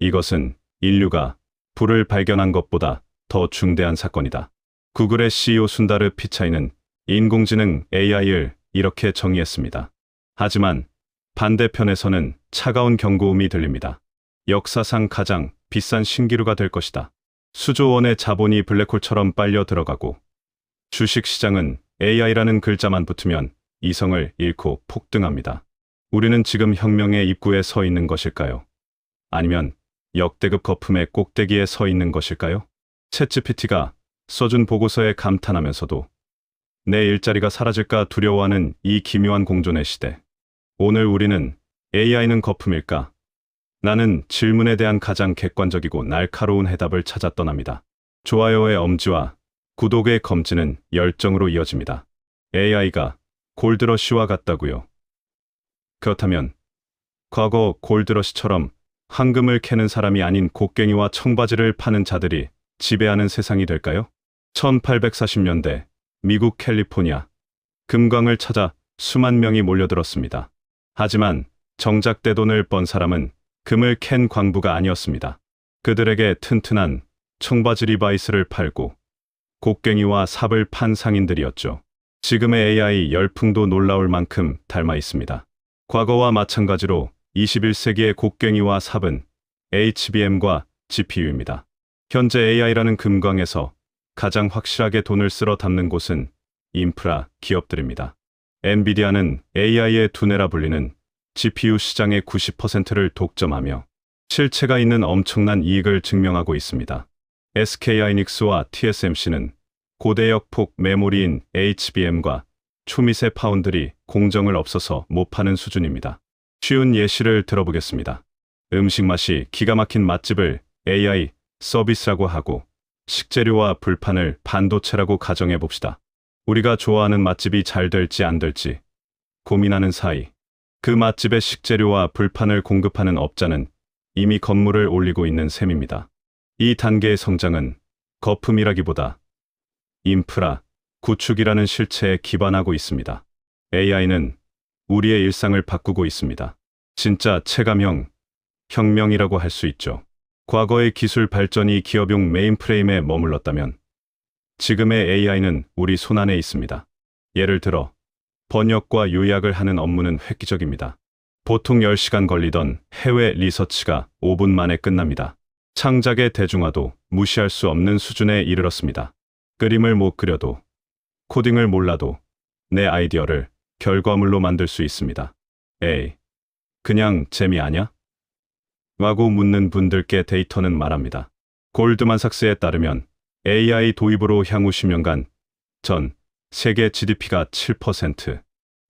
이것은 인류가 불을 발견한 것보다 더 중대한 사건이다. 구글의 CEO 순다르 피차이는 인공지능 AI를 이렇게 정의했습니다. 하지만 반대편에서는 차가운 경고음이 들립니다. 역사상 가장 비싼 신기루가 될 것이다. 수조 원의 자본이 블랙홀처럼 빨려 들어가고 주식 시장은 AI라는 글자만 붙으면 이성을 잃고 폭등합니다. 우리는 지금 혁명의 입구에 서 있는 것일까요? 아니면 역대급 거품의 꼭대기에 서 있는 것일까요? 챗GPT가 써준 보고서에 감탄하면서도 내 일자리가 사라질까 두려워하는 이 기묘한 공존의 시대. 오늘 우리는 AI는 거품일까? 나는 질문에 대한 가장 객관적이고 날카로운 해답을 찾아 떠납니다. 좋아요의 엄지와 구독의 검지는 열정으로 이어집니다. AI가 골드러시와 같다고요. 그렇다면 과거 골드러시처럼 황금을 캐는 사람이 아닌 곡괭이와 청바지를 파는 자들이 지배하는 세상이 될까요? 1840년대 미국 캘리포니아 금광을 찾아 수만 명이 몰려들었습니다. 하지만 정작 떼돈을 번 사람은 금을 캔 광부가 아니었습니다. 그들에게 튼튼한 청바지 리바이스를 팔고 곡괭이와 삽을 판 상인들이었죠. 지금의 AI 열풍도 놀라울 만큼 닮아 있습니다. 과거와 마찬가지로 21세기의 곡괭이와 삽은 HBM과 GPU입니다. 현재 AI라는 금광에서 가장 확실하게 돈을 쓸어 담는 곳은 인프라 기업들입니다. 엔비디아는 AI의 두뇌라 불리는 GPU 시장의 90%를 독점하며 실체가 있는 엄청난 이익을 증명하고 있습니다. SK하이닉스와 TSMC는 고대역 폭 메모리인 HBM과 초미세 파운드리 공정을 없어서 못 파는 수준입니다. 쉬운 예시를 들어보겠습니다. 음식 맛이 기가 막힌 맛집을 AI 서비스라고 하고 식재료와 불판을 반도체라고 가정해 봅시다. 우리가 좋아하는 맛집이 잘 될지 안 될지 고민하는 사이 그 맛집의 식재료와 불판을 공급하는 업자는 이미 건물을 올리고 있는 셈입니다. 이 단계의 성장은 거품이라기보다 인프라, 구축이라는 실체에 기반하고 있습니다. AI는 우리의 일상을 바꾸고 있습니다. 진짜 체감형, 혁명이라고 할 수 있죠. 과거의 기술 발전이 기업용 메인프레임에 머물렀다면 지금의 AI는 우리 손안에 있습니다. 예를 들어 번역과 요약을 하는 업무는 획기적입니다. 보통 10시간 걸리던 해외 리서치가 5분 만에 끝납니다. 창작의 대중화도 무시할 수 없는 수준에 이르렀습니다. 그림을 못 그려도 코딩을 몰라도 내 아이디어를 결과물로 만들 수 있습니다. 에이, 그냥 재미 아냐? 라고 묻는 분들께 데이터는 말합니다. 골드만삭스에 따르면 AI 도입으로 향후 10년간 전 세계 GDP가 7%,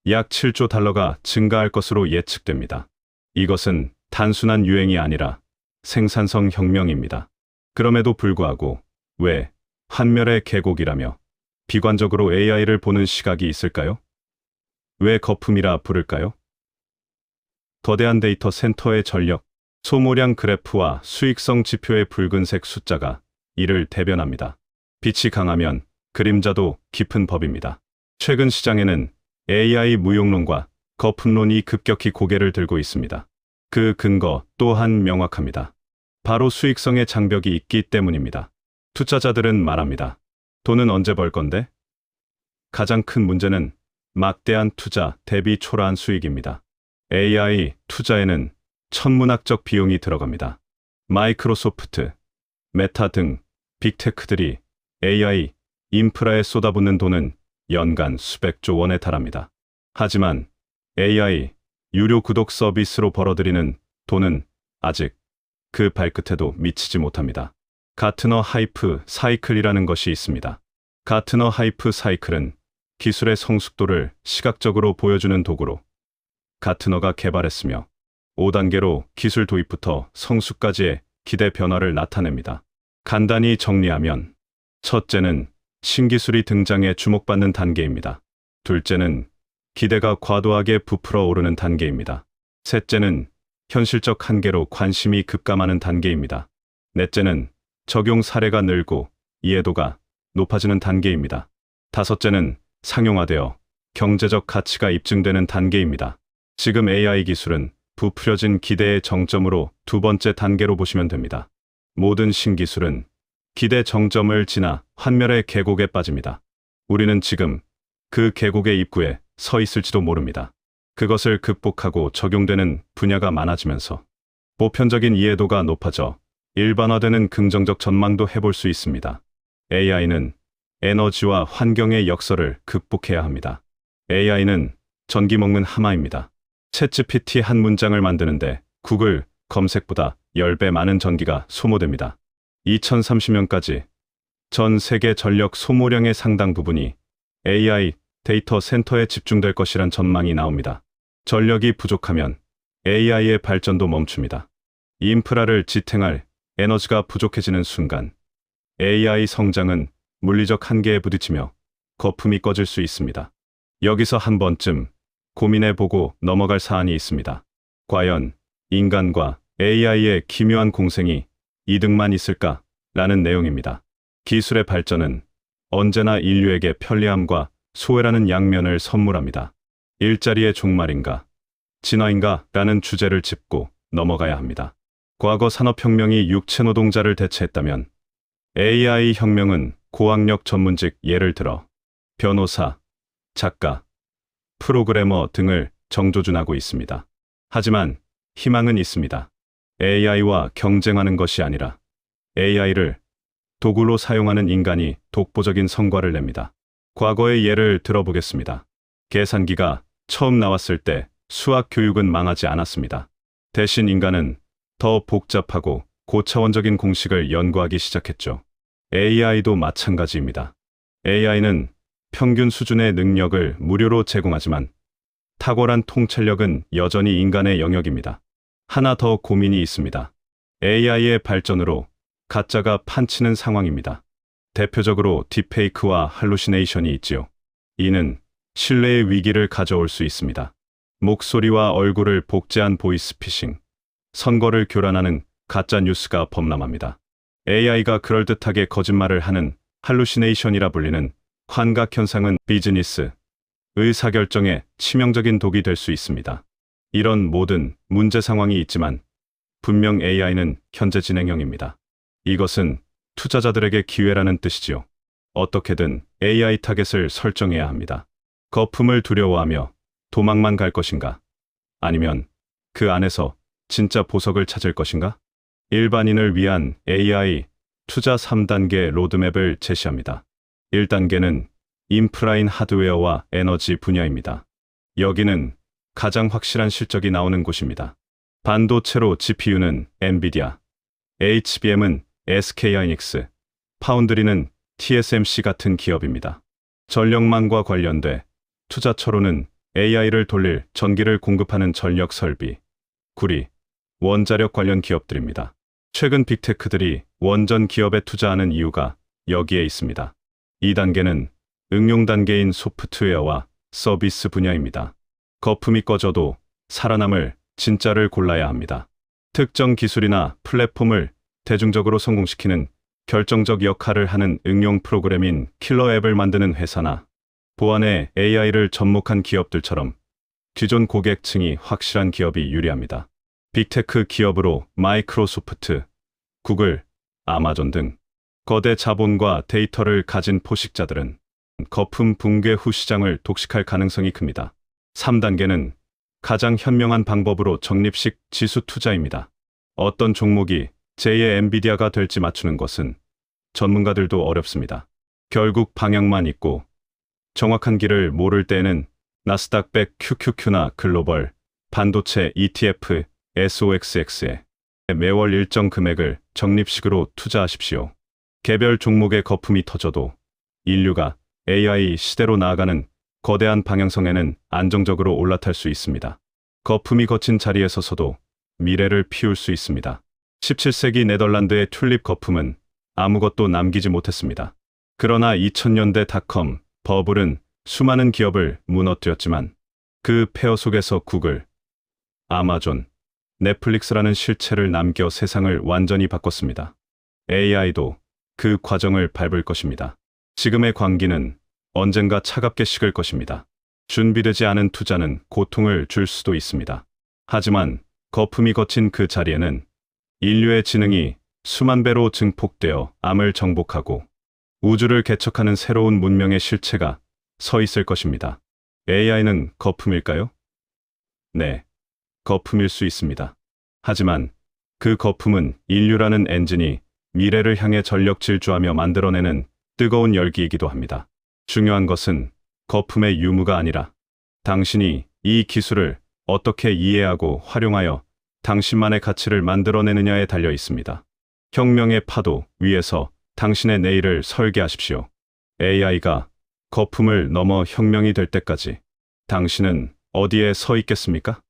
약 7조 달러가 증가할 것으로 예측됩니다. 이것은 단순한 유행이 아니라 생산성 혁명입니다. 그럼에도 불구하고 왜 환멸의 계곡이라며 비관적으로 AI를 보는 시각이 있을까요? 왜 거품이라 부를까요? 거대한 데이터 센터의 전력, 소모량 그래프와 수익성 지표의 붉은색 숫자가 이를 대변합니다. 빛이 강하면 그림자도 깊은 법입니다. 최근 시장에는 AI 무용론과 거품론이 급격히 고개를 들고 있습니다. 그 근거 또한 명확합니다. 바로 수익성의 장벽이 있기 때문입니다. 투자자들은 말합니다. 돈은 언제 벌 건데? 가장 큰 문제는 막대한 투자 대비 초라한 수익입니다. AI 투자에는 천문학적 비용이 들어갑니다. 마이크로소프트, 메타 등 빅테크들이 AI 인프라에 쏟아붓는 돈은 연간 수백조 원에 달합니다. 하지만 AI 유료 구독 서비스로 벌어들이는 돈은 아직 그 발끝에도 미치지 못합니다. 가트너 하이프 사이클이라는 것이 있습니다. 가트너 하이프 사이클은 기술의 성숙도를 시각적으로 보여주는 도구로 가트너가 개발했으며 5단계로 기술 도입부터 성숙까지의 기대 변화를 나타냅니다. 간단히 정리하면 첫째는 신기술이 등장해 주목받는 단계입니다. 둘째는 기대가 과도하게 부풀어 오르는 단계입니다. 셋째는 현실적 한계로 관심이 급감하는 단계입니다. 넷째는 적용 사례가 늘고 이해도가 높아지는 단계입니다. 다섯째는 상용화되어 경제적 가치가 입증되는 단계입니다. 지금 AI 기술은 부풀려진 기대의 정점으로 두 번째 단계로 보시면 됩니다. 모든 신기술은 기대 정점을 지나 환멸의 계곡에 빠집니다. 우리는 지금 그 계곡의 입구에 서 있을지도 모릅니다. 그것을 극복하고 적용되는 분야가 많아지면서 보편적인 이해도가 높아져 일반화되는 긍정적 전망도 해볼 수 있습니다. AI는 에너지와 환경의 역설을 극복해야 합니다. AI는 전기 먹는 하마입니다. 챗GPT 한 문장을 만드는데 구글 검색보다 10배 많은 전기가 소모됩니다. 2030년까지 전 세계 전력 소모량의 상당 부분이 AI 데이터 센터에 집중될 것이란 전망이 나옵니다. 전력이 부족하면 AI의 발전도 멈춥니다. 인프라를 지탱할 에너지가 부족해지는 순간 AI 성장은 물리적 한계에 부딪히며 거품이 꺼질 수 있습니다. 여기서 한 번쯤 고민해 보고 넘어갈 사안이 있습니다. 과연 인간과 AI의 기묘한 공생이 이득만 있을까? 라는 내용입니다. 기술의 발전은 언제나 인류에게 편리함과 소외라는 양면을 선물합니다. 일자리의 종말인가, 진화인가 라는 주제를 짚고 넘어가야 합니다. 과거 산업혁명이 육체 노동자를 대체했다면 AI 혁명은 고학력 전문직 예를 들어 변호사, 작가, 프로그래머 등을 정조준하고 있습니다. 하지만 희망은 있습니다. AI와 경쟁하는 것이 아니라 AI를 도구로 사용하는 인간이 독보적인 성과를 냅니다. 과거의 예를 들어보겠습니다. 계산기가 처음 나왔을 때 수학 교육은 망하지 않았습니다. 대신 인간은 더 복잡하고 고차원적인 공식을 연구하기 시작했죠. AI도 마찬가지입니다. AI는 평균 수준의 능력을 무료로 제공하지만 탁월한 통찰력은 여전히 인간의 영역입니다. 하나 더 고민이 있습니다. AI의 발전으로 가짜가 판치는 상황입니다. 대표적으로 딥페이크와 할루시네이션이 있지요. 이는 신뢰의 위기를 가져올 수 있습니다. 목소리와 얼굴을 복제한 보이스피싱, 선거를 교란하는 가짜 뉴스가 범람합니다. AI가 그럴듯하게 거짓말을 하는 할루시네이션이라 불리는 환각 현상은 비즈니스, 의사결정에 치명적인 독이 될 수 있습니다. 이런 모든 문제 상황이 있지만 분명 AI는 현재 진행형입니다. 이것은 투자자들에게 기회라는 뜻이지요. 어떻게든 AI 타겟을 설정해야 합니다. 거품을 두려워하며 도망만 갈 것인가? 아니면 그 안에서 진짜 보석을 찾을 것인가? 일반인을 위한 AI 투자 3단계 로드맵을 제시합니다. 1단계는 인프라인 하드웨어와 에너지 분야입니다. 여기는 가장 확실한 실적이 나오는 곳입니다. 반도체로 GPU는 엔비디아, HBM은 SK하이닉스, 파운드리는 TSMC 같은 기업입니다. 전력망과 관련돼 투자처로는 AI를 돌릴 전기를 공급하는 전력 설비, 구리, 원자력 관련 기업들입니다. 최근 빅테크들이 원전 기업에 투자하는 이유가 여기에 있습니다. 2단계는 응용 단계인 소프트웨어와 서비스 분야입니다. 거품이 꺼져도 살아남을 진짜를 골라야 합니다. 특정 기술이나 플랫폼을 대중적으로 성공시키는 결정적 역할을 하는 응용 프로그램인 킬러 앱을 만드는 회사나 보안에 AI를 접목한 기업들처럼 기존 고객층이 확실한 기업이 유리합니다. 빅테크 기업으로 마이크로소프트, 구글, 아마존 등 거대 자본과 데이터를 가진 포식자들은 거품 붕괴 후 시장을 독식할 가능성이 큽니다. 3단계는 가장 현명한 방법으로 적립식 지수 투자입니다. 어떤 종목이 제2의 엔비디아가 될지 맞추는 것은 전문가들도 어렵습니다. 결국 방향만 있고 정확한 길을 모를 때는 나스닥 100 QQQ나 글로벌 반도체 ETF SOXX에 매월 일정 금액을 적립식으로 투자하십시오. 개별 종목의 거품이 터져도 인류가 AI 시대로 나아가는 거대한 방향성에는 안정적으로 올라탈 수 있습니다. 거품이 거친 자리에 서서도 미래를 피울 수 있습니다. 17세기 네덜란드의 튤립 거품은 아무것도 남기지 못했습니다. 그러나 2000년대 닷컴, 버블은 수많은 기업을 무너뜨렸지만 그 폐허 속에서 구글, 아마존, 넷플릭스라는 실체를 남겨 세상을 완전히 바꿨습니다. AI도 그 과정을 밟을 것입니다. 지금의 광기는 언젠가 차갑게 식을 것입니다. 준비되지 않은 투자는 고통을 줄 수도 있습니다. 하지만 거품이 거친 그 자리에는 인류의 지능이 수만 배로 증폭되어 암을 정복하고 우주를 개척하는 새로운 문명의 실체가 서 있을 것입니다. AI는 거품일까요? 네, 거품일 수 있습니다. 하지만 그 거품은 인류라는 엔진이 미래를 향해 전력 질주하며 만들어내는 뜨거운 열기이기도 합니다. 중요한 것은 거품의 유무가 아니라 당신이 이 기술을 어떻게 이해하고 활용하여 당신만의 가치를 만들어내느냐에 달려 있습니다. 혁명의 파도 위에서 당신의 내일을 설계하십시오. AI가 거품을 넘어 혁명이 될 때까지 당신은 어디에 서 있겠습니까?